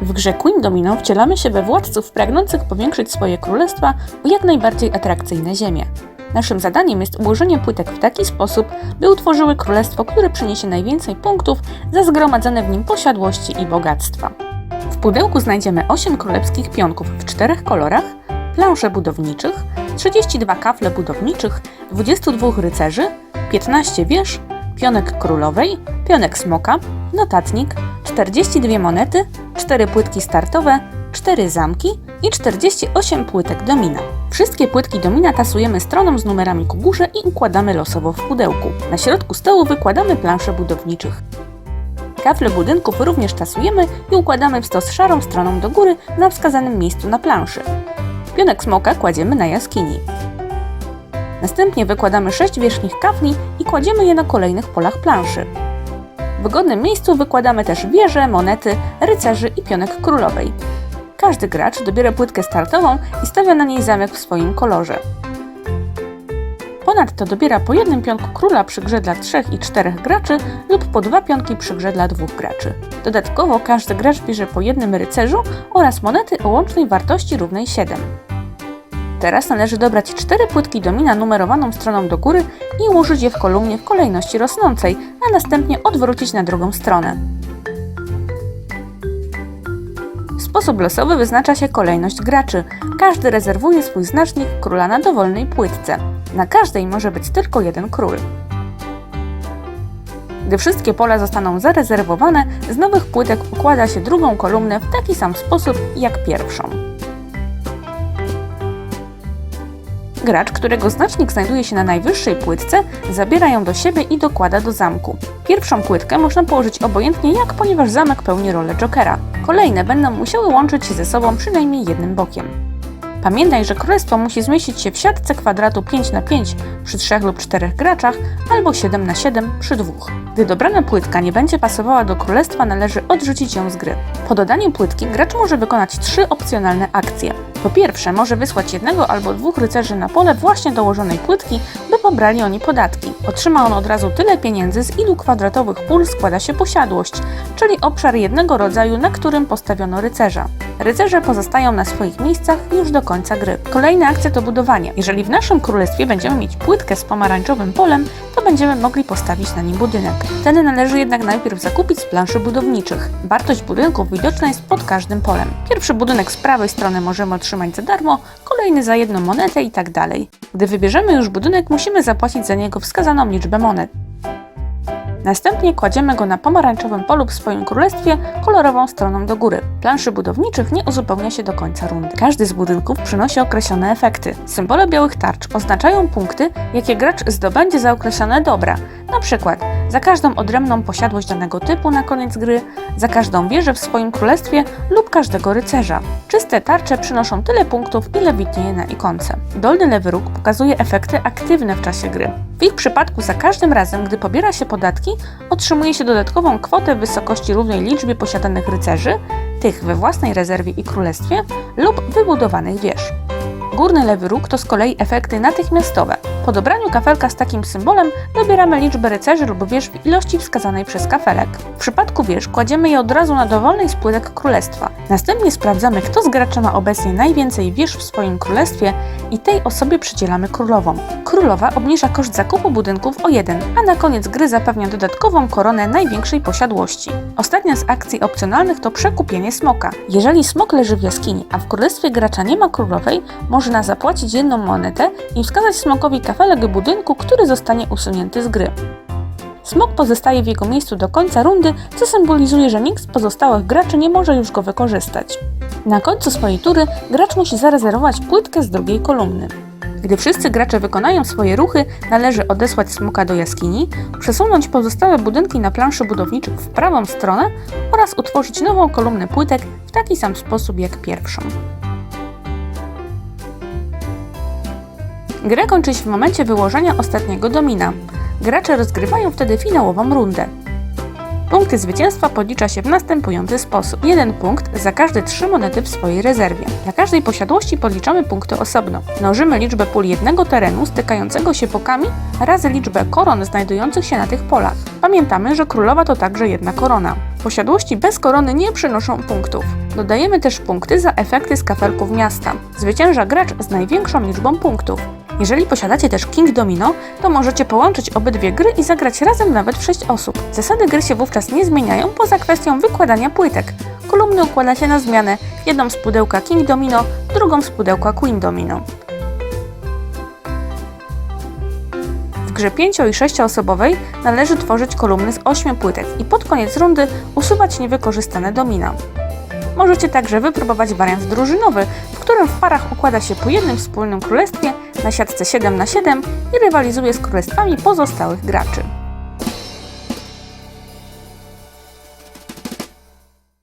W grze Queen Domino wcielamy się we władców pragnących powiększyć swoje królestwa o jak najbardziej atrakcyjne ziemie. Naszym zadaniem jest ułożenie płytek w taki sposób, by utworzyły królestwo, które przyniesie najwięcej punktów za zgromadzone w nim posiadłości i bogactwa. W pudełku znajdziemy 8 królewskich pionków w czterech kolorach, plansze budowniczych, 32 kafle budowniczych, 22 rycerzy, 15 wież, pionek królowej, pionek smoka, notatnik, 42 monety, 4 płytki startowe, 4 zamki i 48 płytek domina. Wszystkie płytki domina tasujemy stroną z numerami ku górze i układamy losowo w pudełku. Na środku stołu wykładamy plansze budowniczych. Kafle budynków również tasujemy i układamy w stos szarą stroną do góry na wskazanym miejscu na planszy. Pionek smoka kładziemy na jaskini. Następnie wykładamy 6 wierzchnich kafli i kładziemy je na kolejnych polach planszy. Wygodnym miejscu wykładamy też wieże, monety, rycerzy i pionek królowej. Każdy gracz dobiera płytkę startową i stawia na niej zamek w swoim kolorze. Ponadto dobiera po jednym pionku króla przy grze dla 3 i 4 graczy lub po dwa pionki przy grze dla dwóch graczy. Dodatkowo każdy gracz bierze po jednym rycerzu oraz monety o łącznej wartości równej 7. Teraz należy dobrać cztery płytki domina numerowaną stroną do góry i ułożyć je w kolumnie w kolejności rosnącej, a następnie odwrócić na drugą stronę. W sposób losowy wyznacza się kolejność graczy. Każdy rezerwuje swój znacznik króla na dowolnej płytce. Na każdej może być tylko jeden król. Gdy wszystkie pola zostaną zarezerwowane, z nowych płytek układa się drugą kolumnę w taki sam sposób jak pierwszą. Gracz, którego znacznik znajduje się na najwyższej płytce, zabiera ją do siebie i dokłada do zamku. Pierwszą płytkę można położyć obojętnie jak, ponieważ zamek pełni rolę jokera. Kolejne będą musiały łączyć się ze sobą przynajmniej jednym bokiem. Pamiętaj, że królestwo musi zmieścić się w siatce kwadratu 5 na 5 przy 3 lub 4 graczach albo 7 na 7 przy dwóch. Gdy dobrana płytka nie będzie pasowała do królestwa, należy odrzucić ją z gry. Po dodaniu płytki gracz może wykonać trzy opcjonalne akcje. Po pierwsze, może wysłać jednego albo dwóch rycerzy na pole właśnie dołożonej płytki, by pobrali oni podatki. Otrzyma on od razu tyle pieniędzy, z ilu kwadratowych pól składa się posiadłość, czyli obszar jednego rodzaju, na którym postawiono rycerza. Rycerze pozostają na swoich miejscach już do końca gry. Kolejna akcja to budowanie. Jeżeli w naszym królestwie będziemy mieć płytkę z pomarańczowym polem, to będziemy mogli postawić na nim budynek. Wtedy należy jednak najpierw zakupić z planszy budowniczych. Wartość budynków widoczna jest pod każdym polem. Pierwszy budynek z prawej strony możemy otrzymać za darmo, kolejny za jedną monetę i tak dalej. Gdy wybierzemy już budynek, musimy zapłacić za niego wskazaną liczbę monet. Następnie kładziemy go na pomarańczowym polu w swoim królestwie kolorową stroną do góry. Planszy budowniczych nie uzupełnia się do końca rundy. Każdy z budynków przynosi określone efekty. Symbole białych tarcz oznaczają punkty, jakie gracz zdobędzie za określone dobra. Na przykład za każdą odrębną posiadłość danego typu na koniec gry, za każdą wieżę w swoim królestwie lub każdego rycerza. Czyste tarcze przynoszą tyle punktów, ile widnieje na ikonce. Dolny lewy róg pokazuje efekty aktywne w czasie gry. W ich przypadku za każdym razem, gdy pobiera się podatki, otrzymuje się dodatkową kwotę w wysokości równej liczbie posiadanych rycerzy, tych we własnej rezerwie i królestwie lub wybudowanych wież. Górny lewy róg to z kolei efekty natychmiastowe. Po dobraniu kafelka z takim symbolem dobieramy liczbę rycerzy lub wież w ilości wskazanej przez kafelek. W przypadku wież kładziemy je od razu na dowolnej z płytek królestwa. Następnie sprawdzamy, kto z graczy ma obecnie najwięcej wież w swoim królestwie i tej osobie przydzielamy królową. Królowa obniża koszt zakupu budynków o 1, a na koniec gry zapewnia dodatkową koronę największej posiadłości. Ostatnia z akcji opcjonalnych to przekupienie smoka. Jeżeli smok leży w jaskini, a w królestwie gracza nie ma królowej, można zapłacić jedną monetę i wskazać smokowi kafelek budynku, który zostanie usunięty z gry. Smok pozostaje w jego miejscu do końca rundy, co symbolizuje, że nikt z pozostałych graczy nie może już go wykorzystać. Na końcu swojej tury gracz musi zarezerwować płytkę z drugiej kolumny. Gdy wszyscy gracze wykonają swoje ruchy, należy odesłać smoka do jaskini, przesunąć pozostałe budynki na planszy budowniczych w prawą stronę oraz utworzyć nową kolumnę płytek w taki sam sposób jak pierwszą. Grę kończy się w momencie wyłożenia ostatniego domina. Gracze rozgrywają wtedy finałową rundę. Punkty zwycięstwa podlicza się w następujący sposób. Jeden punkt za każde trzy monety w swojej rezerwie. Dla każdej posiadłości podliczamy punkty osobno. Mnożymy liczbę pól jednego terenu stykającego się bokami razy liczbę koron znajdujących się na tych polach. Pamiętamy, że królowa to także jedna korona. posiadłości bez korony nie przynoszą punktów. Dodajemy też punkty za efekty z kafelków miasta. Zwycięża gracz z największą liczbą punktów. Jeżeli posiadacie też King Domino, to możecie połączyć obydwie gry i zagrać razem nawet w 6 osób. Zasady gry się wówczas nie zmieniają poza kwestią wykładania płytek. Kolumny układacie na zmianę, jedną z pudełka King Domino, drugą z pudełka Queen Domino. W grze 5 i 6 osobowej należy tworzyć kolumny z 8 płytek i pod koniec rundy usuwać niewykorzystane domina. Możecie także wypróbować wariant drużynowy, w którym w parach układa się po jednym wspólnym królestwie na siatce 7 na 7 i rywalizuje z królestwami pozostałych graczy.